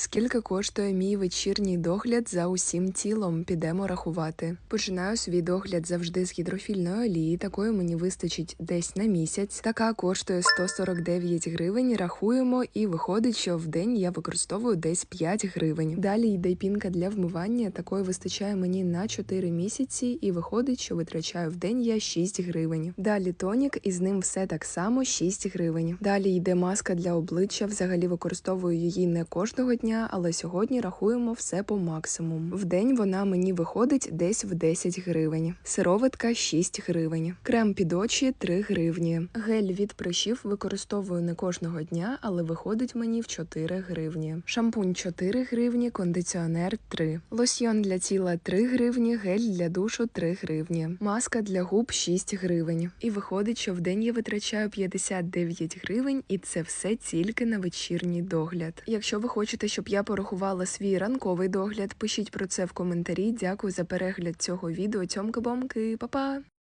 Скільки коштує мій вечірній догляд за усім тілом? Підемо рахувати. Починаю свій догляд завжди з гідрофільної олії. Такої мені вистачить десь на місяць. Така коштує 149 гривень. Рахуємо, і виходить, що в день я використовую десь 5 гривень. Далі йде пінка для вмивання. Такої вистачає мені на 4 місяці, і виходить, що витрачаю в день я 6 гривень. Далі тонік, і з ним все так само 6 гривень. Далі йде маска для обличчя. Взагалі використовую її не кожного дня, але сьогодні рахуємо все по максимуму. В день вона мені виходить десь в 10 гривень. Сироватка 6 гривень. Крем під очі 3 гривні. Гель від прищів використовую не кожного дня, але виходить мені в 4 гривні. Шампунь 4 гривні, кондиціонер 3. Лосьйон для тіла 3 гривні, гель для душу 3 гривні. Маска для губ 6 гривень. І виходить, що в день я витрачаю 59 гривень, і це все тільки на вечірній догляд. Якщо ви хочете, щоб я порахувала свій ранковий догляд, пишіть про це в коментарі. Дякую за перегляд цього відео. Тьомки-бомки, па-па!